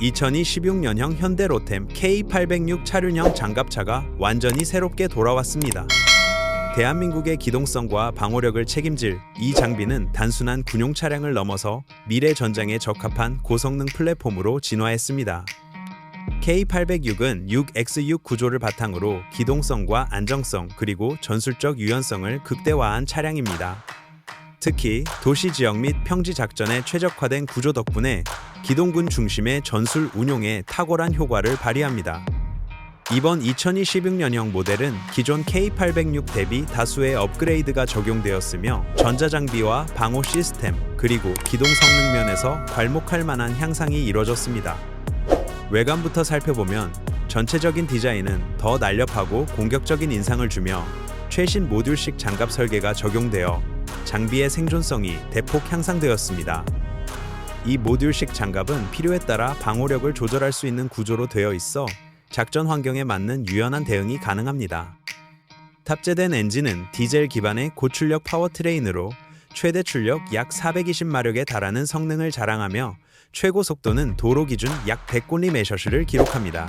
2016년형 현대 로템 K806 차륜형 장갑차가 완전히 새롭게 돌아왔습니다. 대한민국의 기동성과 방호력을 책임질 이 장비는 단순한 군용 차량을 넘어서 미래 전장에 적합한 고성능 플랫폼으로 진화했습니다. K806은 6X6 구조를 바탕으로 기동성과 안정성 그리고 전술적 유연성을 극대화한 차량입니다. 특히 도시 지역 및 평지 작전에 최적화된 구조 덕분에 기동군 중심의 전술 운용에 탁월한 효과를 발휘합니다. 이번 2026년형 모델은 기존 K806 대비 다수의 업그레이드가 적용되었으며 전자장비와 방호 시스템 그리고 기동 성능 면에서 괄목할 만한 향상이 이뤄졌습니다. 외관부터 살펴보면 전체적인 디자인은 더 날렵하고 공격적인 인상을 주며 최신 모듈식 장갑 설계가 적용되어 장비의 생존성이 대폭 향상되었습니다. 이 모듈식 장갑은 필요에 따라 방호력을 조절할 수 있는 구조로 되어 있어 작전 환경에 맞는 유연한 대응이 가능합니다. 탑재된 엔진은 디젤 기반의 고출력 파워트레인으로 최대 출력 약 420마력에 달하는 성능을 자랑하며 최고 속도는 도로 기준 약 100공리/를 기록합니다.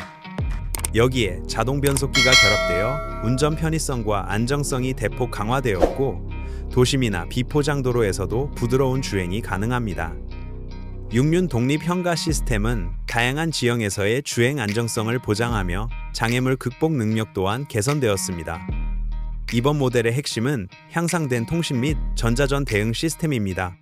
여기에 자동 변속기가 결합되어 운전 편의성과 안정성이 대폭 강화되었고 도심이나 비포장 도로에서도 부드러운 주행이 가능합니다. 육륜 독립 현가 시스템은 다양한 지형에서의 주행 안정성을 보장하며 장애물 극복 능력 또한 개선되었습니다. 이번 모델의 핵심은 향상된 통신 및 전자전 대응 시스템입니다.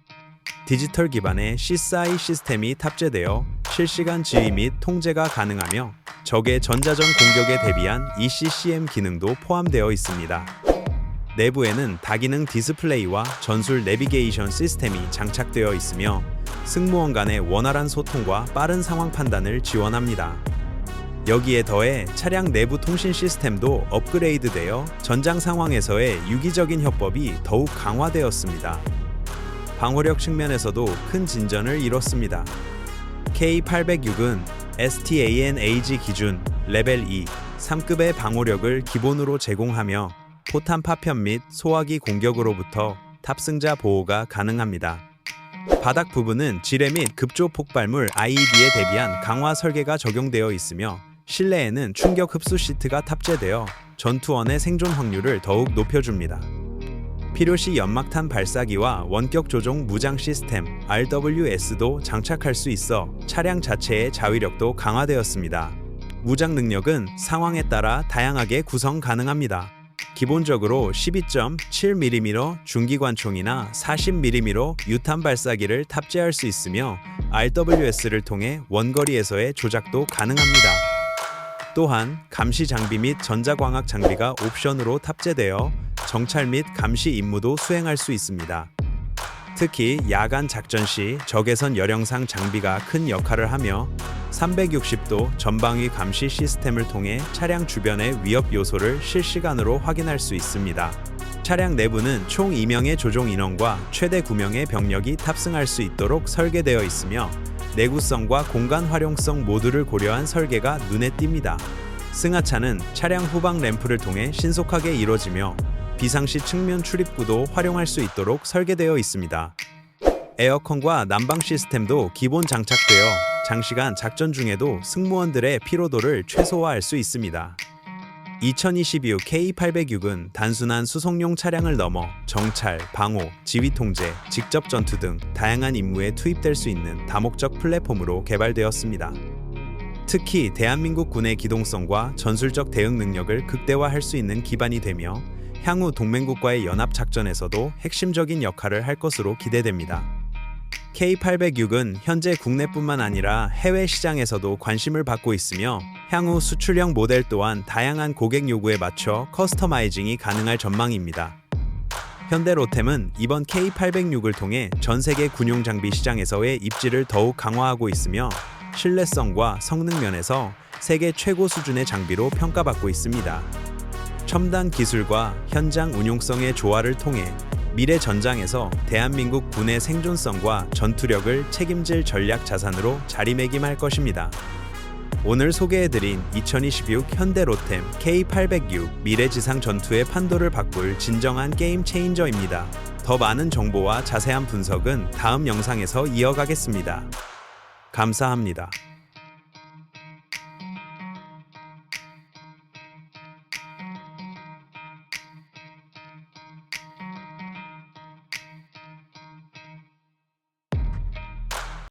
디지털 기반의 CSI 시스템이 탑재되어 실시간 지휘 및 통제가 가능하며 적의 전자전 공격에 대비한 ECCM 기능도 포함되어 있습니다. 내부에는 다기능 디스플레이와 전술 내비게이션 시스템이 장착되어 있으며 승무원 간의 원활한 소통과 빠른 상황 판단을 지원합니다. 여기에 더해 차량 내부 통신 시스템도 업그레이드되어 전장 상황에서의 유기적인 협법이 더욱 강화되었습니다. 방호력 측면에서도 큰 진전을 이뤘습니다. K806은 STAN-AG 기준 레벨 2, 3급의 방호력을 기본으로 제공하며 포탄 파편 및 소화기 공격으로부터 탑승자 보호가 가능합니다. 바닥 부분은 지뢰 및 급조 폭발물 IED에 대비한 강화 설계가 적용되어 있으며 실내에는 충격 흡수 시트가 탑재되어 전투원의 생존 확률을 더욱 높여줍니다. 필요시 연막탄 발사기와 원격 조종 무장 시스템 RWS도 장착할 수 있어 차량 자체의 자위력도 강화되었습니다. 무장 능력은 상황에 따라 다양하게 구성 가능합니다. 기본적으로 12.7mm 중기관총이나 40mm 유탄 발사기를 탑재할 수 있으며 RWS를 통해 원거리에서의 조작도 가능합니다. 또한 감시 장비 및 전자광학 장비가 옵션으로 탑재되어 정찰 및 감시 임무도 수행할 수 있습니다. 특히 야간 작전 시 적외선 열영상 장비가 큰 역할을 하며 360도 전방위 감시 시스템을 통해 차량 주변의 위협 요소를 실시간으로 확인할 수 있습니다. 차량 내부는 총 2명의 조종 인원과 최대 9명의 병력이 탑승할 수 있도록 설계되어 있으며 내구성과 공간 활용성 모두를 고려한 설계가 눈에 띕니다. 승하차는 차량 후방 램프를 통해 신속하게 이루어지며 비상시 측면 출입구도 활용할 수 있도록 설계되어 있습니다. 에어컨과 난방 시스템도 기본 장착되어 장시간 작전 중에도 승무원들의 피로도를 최소화할 수 있습니다. 2022 K806은 단순한 수송용 차량을 넘어 정찰, 방호, 지휘 통제, 직접 전투 등 다양한 임무에 투입될 수 있는 다목적 플랫폼으로 개발되었습니다. 특히 대한민국 군의 기동성과 전술적 대응 능력을 극대화할 수 있는 기반이 되며 향후 동맹국과의 연합 작전에서도 핵심적인 역할을 할 것으로 기대됩니다. K806은 현재 국내뿐만 아니라 해외 시장에서도 관심을 받고 있으며 향후 수출형 모델 또한 다양한 고객 요구에 맞춰 커스터마이징이 가능할 전망입니다. 현대 로템은 이번 K806을 통해 전 세계 군용 장비 시장에서의 입지를 더욱 강화하고 있으며 신뢰성과 성능 면에서 세계 최고 수준의 장비로 평가받고 있습니다. 첨단 기술과 현장 운용성의 조화를 통해 미래 전장에서 대한민국 군의 생존성과 전투력을 책임질 전략 자산으로 자리매김할 것입니다. 오늘 소개해드린 2026 현대 로템 K806 미래지상 전투의 판도를 바꿀 진정한 게임 체인저입니다. 더 많은 정보와 자세한 분석은 다음 영상에서 이어가겠습니다. 감사합니다.